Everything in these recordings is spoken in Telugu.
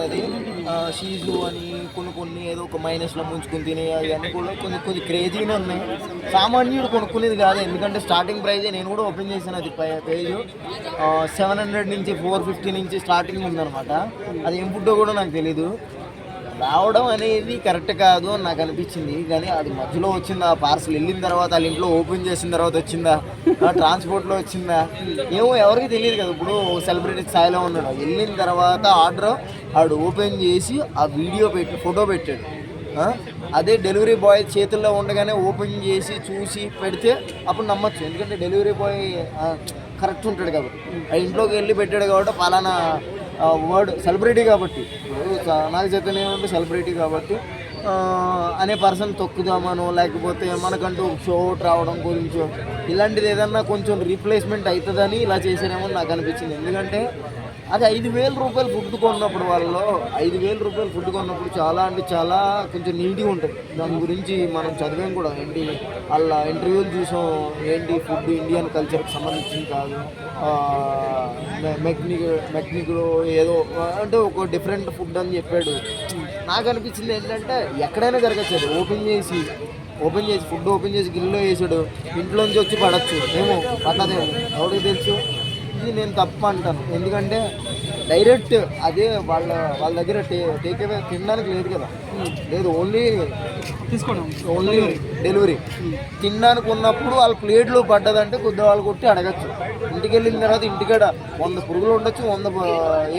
అది షీజు అని కొన్ని కొన్ని ఏదో ఒక మైనస్లో ముంచుకుని తిని అవన్నీ కూడా కొన్ని కొన్ని క్రేజీనే ఉన్నాయి. సామాన్యుడు కొనుక్కునేది కాదు ఎందుకంటే స్టార్టింగ్ ప్రైజే. నేను కూడా ఓపెన్ చేశాను అది పేజ్. సెవెన్ హండ్రెడ్ నుంచి ఫోర్ ఫిఫ్టీ నుంచి స్టార్టింగ్ ఉందన్నమాట. అది ఏం ఫుడ్డో కూడా నాకు తెలీదు. రావడం అనేది కరెక్ట్ కాదు అని నాకు అనిపించింది. కానీ అది మధ్యలో వచ్చిందా? పార్సల్ వెళ్ళిన తర్వాత వాళ్ళ ఇంట్లో ఓపెన్ చేసిన తర్వాత వచ్చిందా? ట్రాన్స్పోర్ట్లో వచ్చిందా? ఏమో ఎవరికి తెలియదు కదా. ఇప్పుడు సెలబ్రిటీ స్థాయిలో ఉన్నాడు. వెళ్ళిన తర్వాత ఆర్డర్ ఆడు ఓపెన్ చేసి ఆ వీడియో పెట్టి ఫోటో పెట్టాడు. అదే డెలివరీ బాయ్ చేతుల్లో ఉండగానే ఓపెన్ చేసి చూసి పెడితే అప్పుడు నమ్మచ్చు. ఎందుకంటే డెలివరీ బాయ్ కరెక్ట్ ఉంటాడు కాబట్టి. ఆ ఇంట్లోకి వెళ్ళి పెట్టాడు కాబట్టి పలానా వర్డ్ సెలబ్రిటీ కాబట్టి. నాకు స- ఏమంటే చైతన్య సెలబ్రిటీ కాబట్టి. అనే పర్సన్ తొక్కుదామనో లేకపోతే మనకంటూ షో రావడం గురించో ఇలాంటిది ఏదన్నా కొంచెం రీప్లేస్మెంట్ అవుతుందని ఇలా చేశారేమో నాకు అనిపించింది. ఎందుకంటే అది ఐదు వేల రూపాయలు ఫుడ్ కొన్నప్పుడు వాళ్ళలో ఐదు వేల రూపాయలు ఫుడ్ కొన్నప్పుడు చాలా అంటే చాలా కొంచెం నీట్గా ఉంటుంది. దాని గురించి మనం చదివాం కూడా. ఏంటి? వాళ్ళ ఇంటర్వ్యూలు చూసాం. ఏంటి? ఫుడ్ ఇండియన్ కల్చర్కి సంబంధించింది కాదు. మెక్నిక్ మెక్నిక్లో ఏదో అంటే ఒక డిఫరెంట్ ఫుడ్ అని చెప్పాడు. నాకు అనిపించింది ఏంటంటే ఎక్కడైనా జరగచ్చు ఓపెన్ చేసి ఓపెన్ చేసి ఫుడ్ ఓపెన్ చేసి గిల్లో వేసాడు. ఇంట్లోంచి వచ్చి పడచ్చు. ఏమో పట్టదేమో ఎవరికి తెలుసు? ఇది నేను తప్పు అంటాను. ఎందుకంటే డైరెక్ట్ అదే వాళ్ళ వాళ్ళ దగ్గర టే టేక్ అవే తినడానికి లేదు కదా. లేదు ఓన్లీ తీసుకోండి. ఓన్లీ డెలివరీ తినడానికి ఉన్నప్పుడు వాళ్ళ ప్లేట్లో పడ్డదంటే కొద్ది వాళ్ళు కొట్టి అడగచ్చు. ఇంటికి వెళ్ళిన తర్వాత ఇంటికాడ వంద పురుగులు ఉండొచ్చు వంద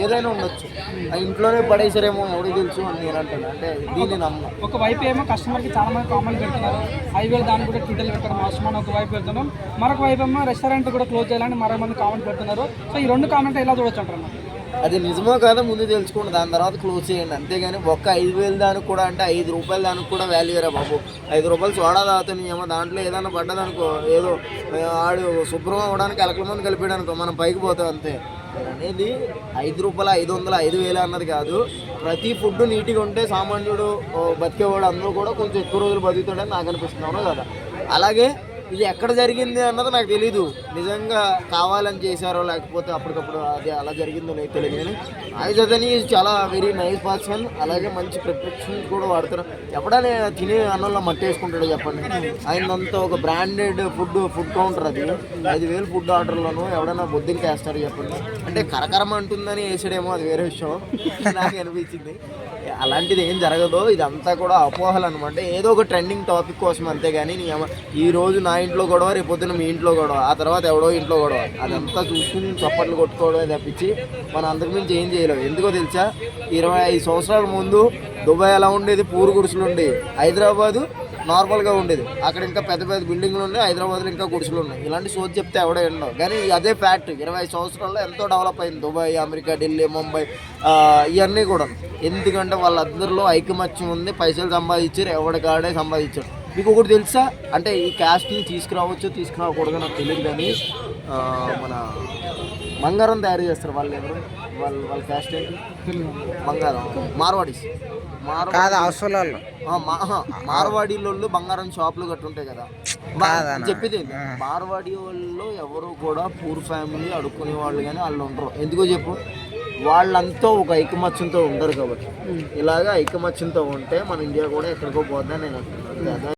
ఏదైనా ఉండొచ్చు. ఆ ఇంట్లోనే పడేసారేమో ఎవరికి తెలుసు అని నేను అంటాను అంటే దీన్ని నమ్మ. ఒక వైపు ఏమో కస్టమర్కి చాలా మంది కామెంట్ పెడుతున్నారు. హైవే దాన్ని కూడా ట్విట్టర్లు పెట్టడం అవసరం అని ఒక వైపు పెడుతున్నాం. మరొక వైపు ఏమో రెస్టారెంట్ కూడా క్లోజ్ చేయాలని మరో మంది కామెంట్ పెడుతున్నారు. సో ఈ రెండు కామెంట్ ఎలా చూడొచ్చు అంటారు? అది నిజమో కాదో ముందు తెలుసుకోండి దాని తర్వాత క్లోజ్ చేయండి. అంతేగాని ఒక్క ఐదు వేలు దానికి కూడా అంటే ఐదు రూపాయల దానికి కూడా వాల్యూ రా బాబు. ఐదు రూపాయలు సోడా తాగుతాను ఏమో దాంట్లో ఏదైనా పడ్డదనుకో ఏదో ఆడు శుభ్రం అవ్వడానికి ఎలకల మంది కలిపాడనుకో మనం పైకి పోతాం అంతే. అనేది ఐదు రూపాయలు ఐదు వందలు ఐదు వేలు అన్నది కాదు. ప్రతి ఫుడ్ నీట్గా ఉంటే సామాన్యుడు బతికేవాడు అందరూ కూడా కొంచెం ఎక్కువ రోజులు బతుకుతాడని నాకు అనిపిస్తుంది. కదా? అలాగే ఇది ఎక్కడ జరిగింది అన్నది నాకు తెలీదు. నిజంగా కావాలని చేశారో లేకపోతే అప్పటికప్పుడు అది అలా జరిగిందో నాకు తెలియదు కానీ ఆయుధని చాలా వెరీ నైస్ పర్సన్ అలాగే మంచి ప్రిపరేషన్ కూడా వాడతారు ఎప్పుడైనా తినే అన్నంలో మట్టి వేసుకుంటాడు చెప్పండి. ఆయనంతా ఒక బ్రాండెడ్ ఫుడ్ ఫుడ్ కౌంటర్ అది. ఐదు వేలు ఫుడ్ ఆర్డర్లను ఎవడైనా బొద్దింకి వేస్తారు చెప్పండి. అంటే కరకరం అంటుందని వేసాడేమో అది వేరే విషయం. నాకు అనిపించింది. అలాంటిది ఏం జరగదు. ఇదంతా కూడా అపోహలు అనమాట ఏదో ఒక ట్రెండింగ్ టాపిక్ కోసం అంతేగాని కానీ ఈ రోజు నా ఇంట్లో గొడవ రేపు పొద్దున మీ ఇంట్లో గొడవ ఆ తర్వాత ఎవడో ఇంట్లో గొడవ. అదంతా చూసుకుని చప్పట్లు కొట్టుకోవడమే తప్పించి మనం అంతకుమించి ఏం చేయలేము ఎందుకో తెలుసా? ఇరవై ఐదు సంవత్సరాల ముందు దుబాయ్ ఎలా ఉండేది పూరు గుడుసులు ఉండేవి. హైదరాబాదు నార్మల్గా ఉండేది. అక్కడ ఇంకా పెద్ద పెద్ద బిల్డింగ్లు ఉన్నాయి హైదరాబాద్లో ఇంకా గుడిసెలు ఉన్నాయి. ఇలాంటి సోచ్ చెప్తే ఎవడే ఉండవు కానీ అదే ఫ్యాక్ట్ ఇరవై ఐదు సంవత్సరాల్లో ఎంతో డెవలప్ అయింది. దుబాయ్ అమెరికా ఢిల్లీ ముంబై ఇవన్నీ కూడా. ఎందుకంటే వాళ్ళందరిలో ఐకమత్యం ఉంది పైసలు సంపాదించారు ఎవడికాడే సంపాదించారు మీకు ఒకటి తెలుసా? అంటే ఈ క్యాస్ట్ని తీసుకురావచ్చు తీసుకురాకూడదు నాకు తెలియదు కానీ మన బంగారం తయారు చేస్తారు వాళ్ళు ఎవరు వాళ్ళ వాళ్ళ క్యాస్ట్ ఏంటి? బంగారం మార్వాడీస్. మార్వాడి మార్వాడి వాళ్ళు బంగారం షాపులు కట్టి ఉంటాయి కదా. చెప్పేది? మార్వాడి వాళ్ళు ఎవరు కూడా పూర్ ఫ్యామిలీ అడుక్కునే వాళ్ళు కానీ వాళ్ళు ఉండరు. ఎందుకో చెప్పు? వాళ్ళంతా ఒక ఐకమత్యంతో ఉండరు కాబట్టి. ఇలాగా ఐకమత్యంతో ఉంటే మన ఇండియా కూడా ఎక్కడికో పోద్దని నేను అనుకుంటున్నాను.